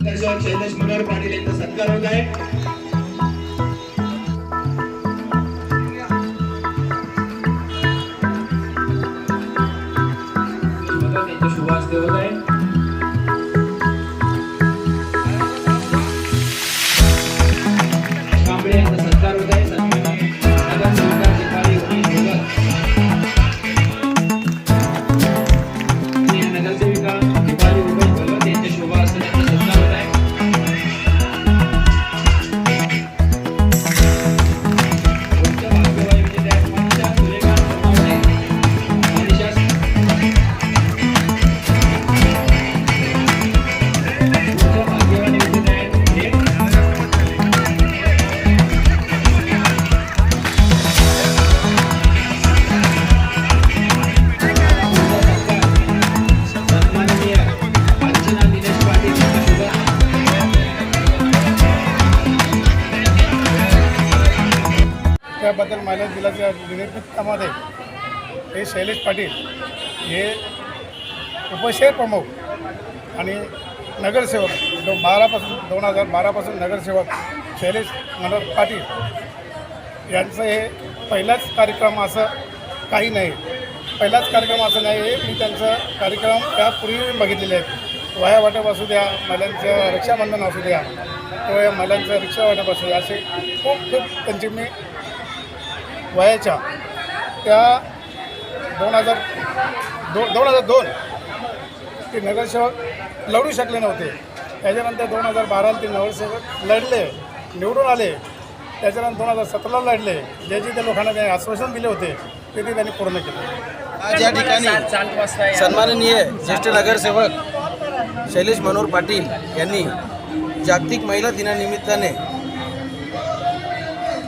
त्याच्यावर शैलेश मनोहर पाटील यांचा सत्कार होत आहे. त्याबद्दल महिला दिलाच्या निमित्तामध्ये हे शैलेश पाटील हे उपशहर प्रमुख आणि नगरसेवक दो बारापासून दोन हजार बारापासून नगरसेवक शैलेश मनोहर पाटील यांचं हे पहिलाच कार्यक्रम असं काही नाही. पहिलाच कार्यक्रम असं नाही आहे मी त्यांचा कार्यक्रम त्यापूर्वी बघितलेले आहेत. वया वाटप असू द्या महिलांचं रक्षाबंधन असू द्या किंवा या महिलांचं रिक्षा वाटप असू द्या असे खूप खूप त्यांची मी वयाच्या त्या दोन हजार दो दोन हजार दोन ते नगरसेवक लढू शकले नव्हते. त्याच्यानंतर दोन हजार बाराला ते नगरसेवक लढले निवडून आले. त्याच्यानंतर दोन हजार सतराला लढले. जे जे त्या लोकांना त्यांनी आश्वासन दिले होते ते ते त्यांनी पूर्ण केले. आज या ठिकाणी सन्माननीय ज्येष्ठ नगरसेवक शैलेश मनोहर पाटील यांनी जागतिक महिला दिनानिमित्ताने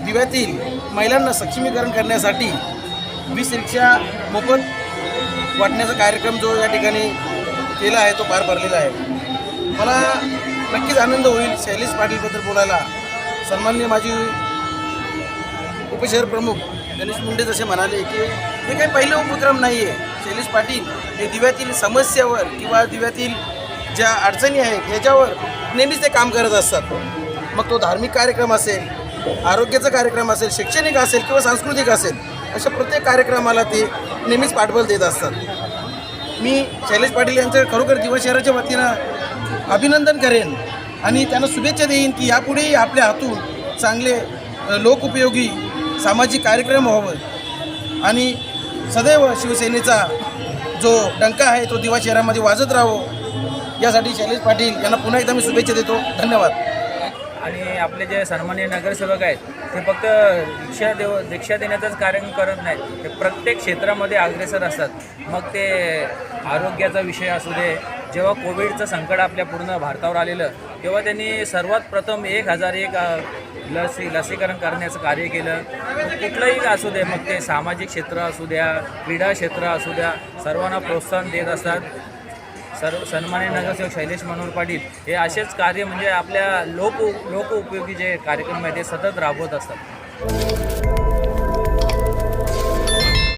दिव्यातील महिलांना सक्षमीकरण करण्यासाठी वीस रिक्षा मोफत वाटण्याचा कार्यक्रम जो या ठिकाणी केला आहे तो पार पडलेला आहे. मला नक्कीच आनंद होईल शैलेश पाटीलबद्दल बोलायला. सन्मान्य माझी उपशहर प्रमुख गणेश मुंडे जसे म्हणाले की हे काही पहिलं उपक्रम नाही आहे शैलेश पाटील हे दिव्यातील समस्यावर किंवा दिव्यातील ज्या अडचणी आहेत ह्याच्यावर नेहमीच ते काम करत असतात. मग तो धार्मिक कार्यक्रम असेल आरोग्याचा कार्यक्रम असेल शैक्षणिक असेल किंवा सांस्कृतिक असेल अशा प्रत्येक कार्यक्रमाला ते नेहमीच पाठबळ देत असतात. मी शैलेश पाटील यांचं खरोखर दिवा शहराच्या वतीनं अभिनंदन करेन आणि त्यांना शुभेच्छा देईन की यापुढेही आपल्या हातून चांगले लोकउपयोगी सामाजिक कार्यक्रम व्हावं. आणि सदैव शिवसेनेचा जो डंका आहे तो दिवा शहरामध्ये वाजत राहावो यासाठी शैलेश पाटील यांना पुन्हा एकदा मी शुभेच्छा देतो. धन्यवाद. आणि आपले जे सन्मान्य नगरसेवक आहेत ते फक्त रिक्षा देव रिक्षा देण्याचंच कार्य करत नाहीत. ते प्रत्येक क्षेत्रामध्ये अग्रेसर असतात. मग ते आरोग्याचा विषय असू दे जेव्हा कोविडचं संकट आपल्या पूर्ण भारतावर आलेलं तेव्हा त्यांनी सर्वात प्रथम एक हजार एक लसी लसीकरण करण्याचं कार्य केलं. कुठलंही असू दे मग ते सामाजिक क्षेत्र असू द्या क्रीडा क्षेत्र असू द्या सर्वांना प्रोत्साहन देत असतात. सर्व सन्मान्य नगरसेवक शैलेश मनोहर पाटील हे असेच कार्य म्हणजे आपल्या लोक लोक उपयोगी जे कार्यक्रम आहे ते सतत राबवत असतात.